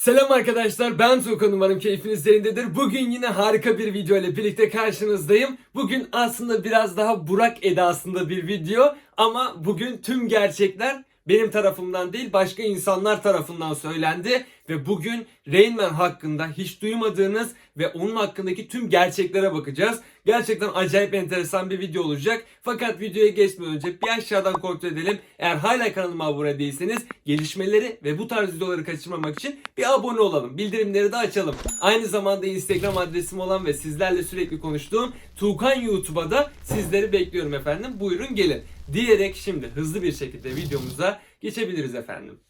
Selam arkadaşlar ben Tuğkan umarım keyfiniz yerindedir. Bugün yine harika bir video ile birlikte karşınızdayım. Bugün aslında biraz daha Burak edasında bir video ama bugün tüm gerçekler benim tarafımdan değil başka insanlar tarafından söylendi ve bugün Rain hakkında hiç duymadığınız ve onun hakkındaki tüm gerçeklere bakacağız. Gerçekten acayip enteresan bir video olacak. Fakat videoya geçmeden önce bir aşağıdan kontrol edelim. Eğer hala kanalıma abone değilseniz gelişmeleri ve bu tarz videoları kaçırmamak için bir abone olalım. Bildirimleri de açalım. Aynı zamanda Instagram adresim olan ve sizlerle sürekli konuştuğum Tuğkan YouTube'a da sizleri bekliyorum efendim. Buyurun gelin. Diyerek şimdi hızlı bir şekilde videomuza geçebiliriz efendim.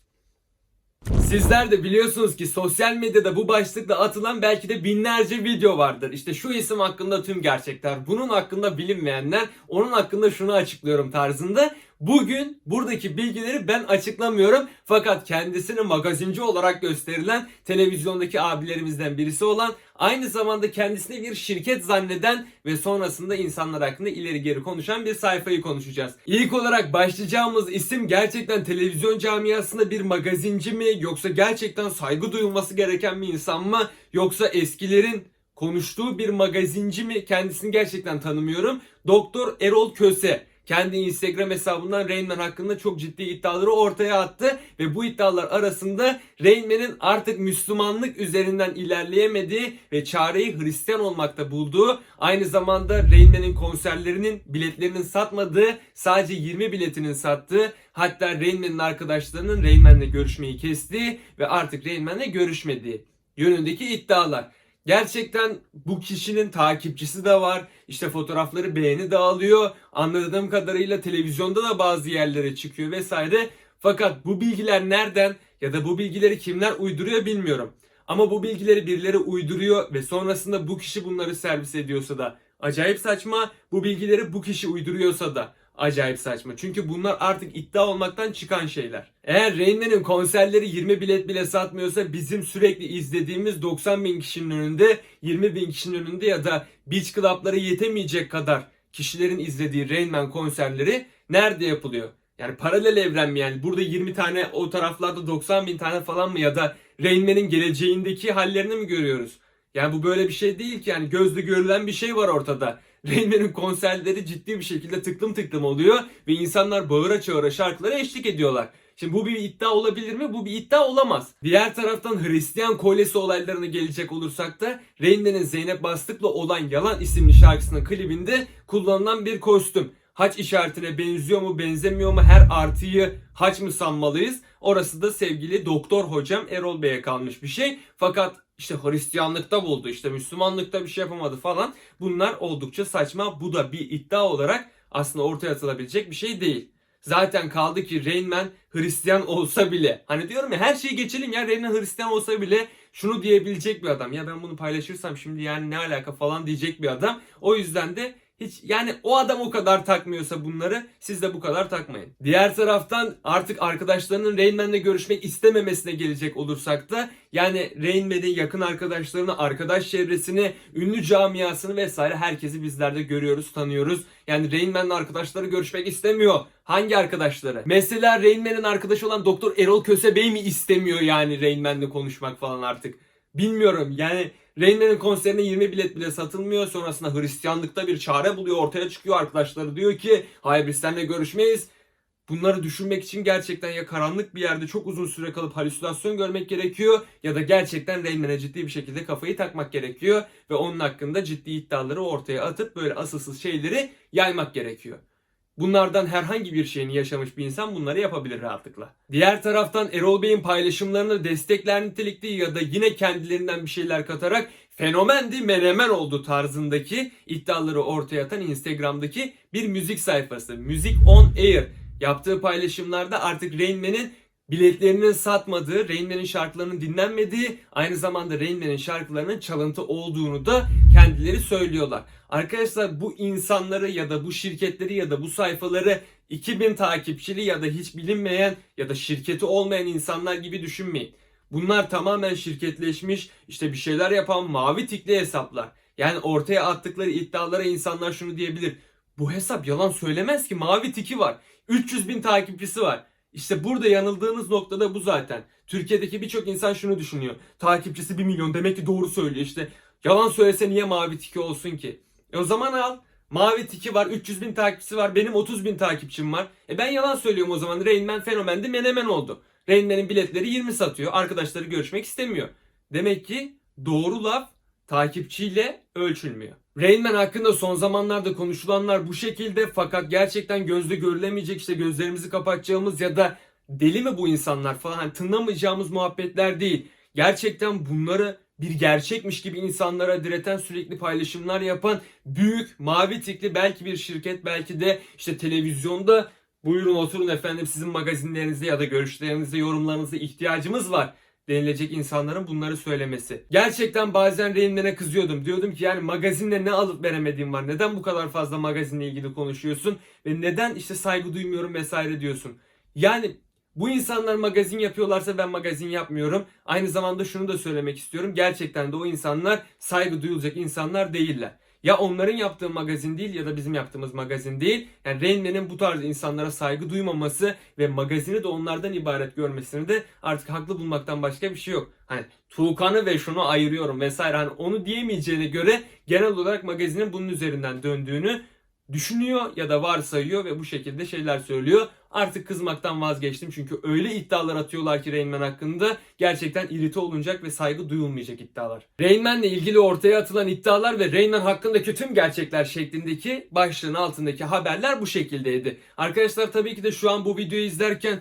Sizler de biliyorsunuz ki sosyal medyada bu başlıkla atılan belki de binlerce video vardır. İşte şu isim hakkında tüm gerçekler, bunun hakkında bilinmeyenler, onun hakkında şunu açıklıyorum tarzında. Bugün buradaki bilgileri ben açıklamıyorum. Fakat kendisini magazinci olarak gösterilen televizyondaki abilerimizden birisi olan aynı zamanda kendisini bir şirket zanneden ve sonrasında insanlar hakkında ileri geri konuşan bir sayfayı konuşacağız. İlk olarak başlayacağımız isim gerçekten televizyon camiasında bir magazinci mi yoksa gerçekten saygı duyulması gereken bir insan mı yoksa eskilerin konuştuğu bir magazinci mi kendisini gerçekten tanımıyorum. Doktor Erol Köse kendi Instagram hesabından Rain Man hakkında çok ciddi iddiaları ortaya attı ve bu iddialar arasında Rain Man'in artık Müslümanlık üzerinden ilerleyemediği ve çareyi Hristiyan olmakta bulduğu, aynı zamanda Rain Man'in konserlerinin biletlerinin satmadığı, sadece 20 biletinin sattığı, hatta Rain Man'in arkadaşlarının Rain Man'le görüşmeyi kestiği ve artık Rain Man'le görüşmediği yönündeki iddialar. Gerçekten bu kişinin takipçisi de var. İşte fotoğrafları beğeni de alıyor. Anladığım kadarıyla televizyonda da bazı yerlere çıkıyor vesaire. Fakat bu bilgiler nereden ya da bu bilgileri kimler uyduruyor bilmiyorum. Ama bu bilgileri birileri uyduruyor ve sonrasında bu kişi bunları servis ediyorsa da acayip saçma. Bu bilgileri bu kişi uyduruyorsa da acayip saçma. Çünkü bunlar artık iddia olmaktan çıkan şeyler. Eğer Rain konserleri 20 bilet bile satmıyorsa bizim sürekli izlediğimiz 90 bin kişinin önünde 20 bin kişinin önünde ya da beach club'lara yetemeyecek kadar kişilerin izlediği Rain Man konserleri nerede yapılıyor? Yani paralel evren mi yani? Burada 20 tane o taraflarda 90 bin tane falan mı ya da Rain geleceğindeki hallerini mi görüyoruz? Yani bu böyle bir şey değil ki yani gözle görülen bir şey var ortada. Rain Man'in konserleri ciddi bir şekilde tıklım tıklım oluyor ve insanlar bağıra çağıra şarkılara eşlik ediyorlar. Şimdi bu bir iddia olabilir mi? Bu bir iddia olamaz. Diğer taraftan Hristiyan kolyesi olaylarına gelecek olursak da Rain Man'in Zeynep Bastık'la olan Yalan isimli şarkısının klibinde kullanılan bir kostüm. Haç işaretine benziyor mu benzemiyor mu her artıyı haç mı sanmalıyız? Orası da sevgili doktor hocam Erol Bey'e kalmış bir şey. Fakat işte Hristiyanlıkta buldu işte Müslümanlıkta bir şey yapamadı falan. Bunlar oldukça saçma. Bu da bir iddia olarak aslında ortaya atılabilecek bir şey değil. Zaten kaldı ki Rain Man Hristiyan olsa bile hani diyorum ya her şeyi geçelim ya Rain Man Hristiyan olsa bile şunu diyebilecek bir adam. Ya ben bunu paylaşırsam şimdi yani ne alaka falan diyecek bir adam. O yüzden de hiç yani o adam o kadar takmıyorsa bunları siz de bu kadar takmayın. Diğer taraftan artık arkadaşlarının Rain Man'le görüşmek istememesine gelecek olursak da yani Rain Man'in yakın arkadaşlarını, arkadaş çevresini, ünlü camiasını vesaire herkesi bizler de görüyoruz, tanıyoruz. Yani Rain Man'le arkadaşları görüşmek istemiyor. Hangi arkadaşları? Mesela Rain Man'in arkadaşı olan Doktor Erol Köse Bey mi istemiyor yani Rain Man'le konuşmak falan artık? Bilmiyorum yani Rain Man'in konserine 20 bilet bile satılmıyor. Sonrasında Hristiyanlıkta bir çare buluyor. Ortaya çıkıyor arkadaşları diyor ki hayır biz seninle görüşmeyiz. Bunları düşünmek için gerçekten ya karanlık bir yerde çok uzun süre kalıp halüsinasyon görmek gerekiyor ya da gerçekten Rain Man'e ciddi bir şekilde kafayı takmak gerekiyor ve onun hakkında ciddi iddiaları ortaya atıp böyle asılsız şeyleri yaymak gerekiyor. Bunlardan herhangi bir şeyini yaşamış bir insan bunları yapabilir rahatlıkla. Diğer taraftan Erol Bey'in paylaşımlarını destekler nitelikli ya da yine kendilerinden bir şeyler katarak fenomendi menemen oldu tarzındaki iddiaları ortaya atan Instagram'daki bir müzik sayfası. Müzik on Air yaptığı paylaşımlarda artık Rain Man'in biletlerinin satmadığı, Rain şarkılarının dinlenmediği, aynı zamanda Rain şarkılarının çalıntı olduğunu da kendileri söylüyorlar. Arkadaşlar bu insanları ya da bu şirketleri ya da bu sayfaları 2000 takipçili ya da hiç bilinmeyen ya da şirketi olmayan insanlar gibi düşünmeyin. Bunlar tamamen şirketleşmiş, işte bir şeyler yapan mavi tikli hesaplar. Yani ortaya attıkları iddialara insanlar şunu diyebilir. Bu hesap yalan söylemez ki mavi tiki var. 300 bin takipçisi var. İşte burada yanıldığınız noktada bu zaten. Türkiye'deki birçok insan şunu düşünüyor. Takipçisi 1 milyon demek ki doğru söylüyor. İşte yalan söylese niye mavi tiki olsun ki? E o zaman al. Mavi tiki var, 300 bin takipçisi var, benim 30 bin takipçim var. E ben yalan söylüyorum o zaman. Rain Man fenomendi, menemen oldu. Rain Man'in biletleri 20 satıyor. Arkadaşları görüşmek istemiyor. Demek ki doğru laf takipçiyle ölçülmüyor. Rain Man hakkında son zamanlarda konuşulanlar bu şekilde fakat gerçekten gözle görülemeyecek işte gözlerimizi kapatacağımız ya da deli mi bu insanlar falan hani tınlamayacağımız muhabbetler değil. Gerçekten bunları bir gerçekmiş gibi insanlara direten sürekli paylaşımlar yapan büyük mavi tikli belki bir şirket belki de işte televizyonda buyurun oturun efendim sizin magazinlerinizde ya da görüşlerinizde yorumlarınızda ihtiyacımız var denilecek insanların bunları söylemesi. Gerçekten bazen Reynmen'e kızıyordum. Diyordum ki yani magazinle ne alıp veremediğim var. Neden bu kadar fazla magazinle ilgili konuşuyorsun? Ve neden işte saygı duymuyorum vesaire diyorsun. Yani bu insanlar magazin yapıyorlarsa ben magazin yapmıyorum. Aynı zamanda şunu da söylemek istiyorum. Gerçekten de o insanlar saygı duyulacak insanlar değiller. Ya onların yaptığı magazin değil ya da bizim yaptığımız magazin değil. Yani Rain bu tarz insanlara saygı duymaması ve magazini de onlardan ibaret görmesini de artık haklı bulmaktan başka bir şey yok. Hani Tuğkan'ı ve şunu ayırıyorum vesaire hani onu diyemeyeceğine göre genel olarak magazinin bunun üzerinden döndüğünü düşünüyor ya da varsayıyor ve bu şekilde şeyler söylüyor. Artık kızmaktan vazgeçtim çünkü öyle iddialar atıyorlar ki Rain hakkında gerçekten irite olunacak ve saygı duyulmayacak iddialar. Rain Man'le ilgili ortaya atılan iddialar ve Rain Man hakkındaki tüm gerçekler şeklindeki başlığın altındaki haberler bu şekildeydi. Arkadaşlar tabii ki de şu an bu videoyu izlerken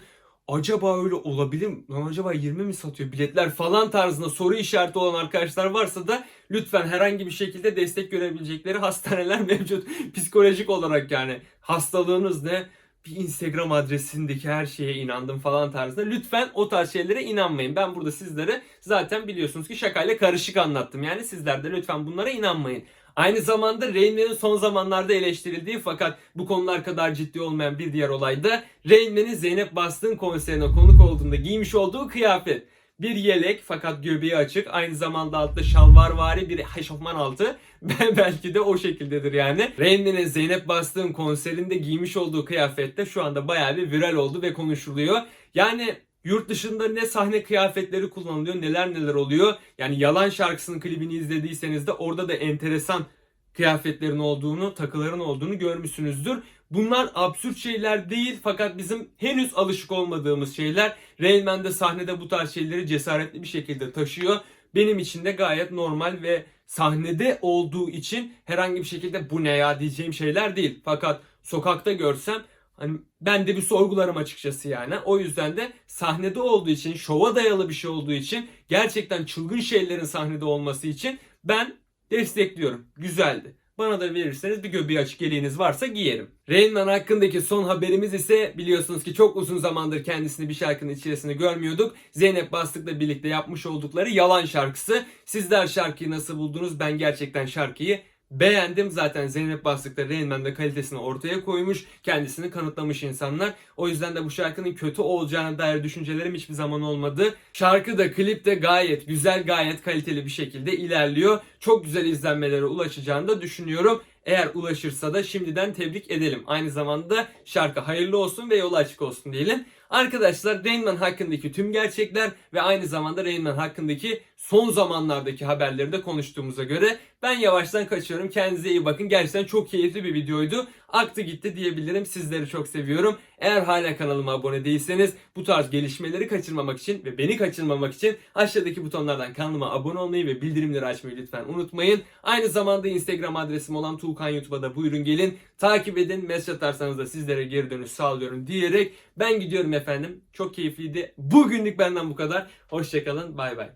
acaba öyle olabilir mi? Lan acaba 20 mi satıyor biletler falan tarzında soru işareti olan arkadaşlar varsa da lütfen herhangi bir şekilde destek görebilecekleri hastaneler mevcut. Psikolojik olarak yani hastalığınız ne? bir Instagram adresindeki her şeye inandım falan tarzında. Lütfen o tarz şeylere inanmayın. Ben burada sizlere zaten biliyorsunuz ki şakayla karışık anlattım. Yani sizler de lütfen bunlara inanmayın. Aynı zamanda Rain son zamanlarda eleştirildiği fakat bu konular kadar ciddi olmayan bir diğer olay da Rain Zeynep Bastık'ın konserine konuk olduğunda giymiş olduğu kıyafet. Bir yelek fakat göbeği açık. Aynı zamanda altta şalvarvari bir eşofman altı. Belki de o şekildedir yani. Rain Man'in Zeynep Bastık'ın konserinde giymiş olduğu kıyafette şu anda bayağı bir viral oldu ve konuşuluyor. Yani Yurt dışında ne sahne kıyafetleri kullanılıyor neler neler oluyor. Yani Yalan şarkısının klibini izlediyseniz de orada da enteresan kıyafetlerin olduğunu, takıların olduğunu görmüşsünüzdür. Bunlar absürt şeyler değil fakat bizim henüz alışık olmadığımız şeyler. Railman de sahnede bu tarz şeyleri cesaretli bir şekilde taşıyor. Benim için de gayet normal ve sahnede olduğu için herhangi bir şekilde bu ne ya diyeceğim şeyler değil. Fakat sokakta görsem Hani ben de bir sorgularım açıkçası yani. O yüzden de sahnede olduğu için, şova dayalı bir şey olduğu için, gerçekten çılgın şeylerin sahnede olması için ben destekliyorum. Güzeldi. Bana da verirseniz bir göbeği açık yeleğiniz varsa giyerim. Rain Man hakkındaki son haberimiz ise biliyorsunuz ki çok uzun zamandır kendisini bir şarkının içerisinde görmüyorduk. Zeynep Bastık'la birlikte yapmış oldukları Yalan şarkısı. Sizler şarkıyı nasıl buldunuz? Ben gerçekten şarkıyı Beğendim zaten Zeynep Bastık'ta Rain kalitesini ortaya koymuş. Kendisini kanıtlamış insanlar. O yüzden de bu şarkının kötü olacağına dair düşüncelerim hiçbir zaman olmadı. Şarkı da klip de gayet güzel gayet kaliteli bir şekilde ilerliyor. Çok güzel izlenmelere ulaşacağını da düşünüyorum. Eğer ulaşırsa da şimdiden tebrik edelim. Aynı zamanda şarkı hayırlı olsun ve yolu açık olsun diyelim. Arkadaşlar Rain hakkındaki tüm gerçekler ve aynı zamanda Rain hakkındaki son zamanlardaki haberleri de konuştuğumuza göre ben yavaştan kaçıyorum. Kendinize iyi bakın. Gerçekten çok keyifli bir videoydu. Aktı gitti diyebilirim. Sizleri çok seviyorum. Eğer hala kanalıma abone değilseniz bu tarz gelişmeleri kaçırmamak için ve beni kaçırmamak için aşağıdaki butonlardan kanalıma abone olmayı ve bildirimleri açmayı lütfen unutmayın. Aynı zamanda Instagram adresim olan Tuğkan YouTube'a da buyurun gelin. Takip edin. Mesaj atarsanız da sizlere geri dönüş sağlıyorum diyerek ben gidiyorum efendim. Çok keyifliydi. Bugünlük benden bu kadar. Hoşçakalın. Bay bay.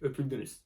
Öpüldünüz.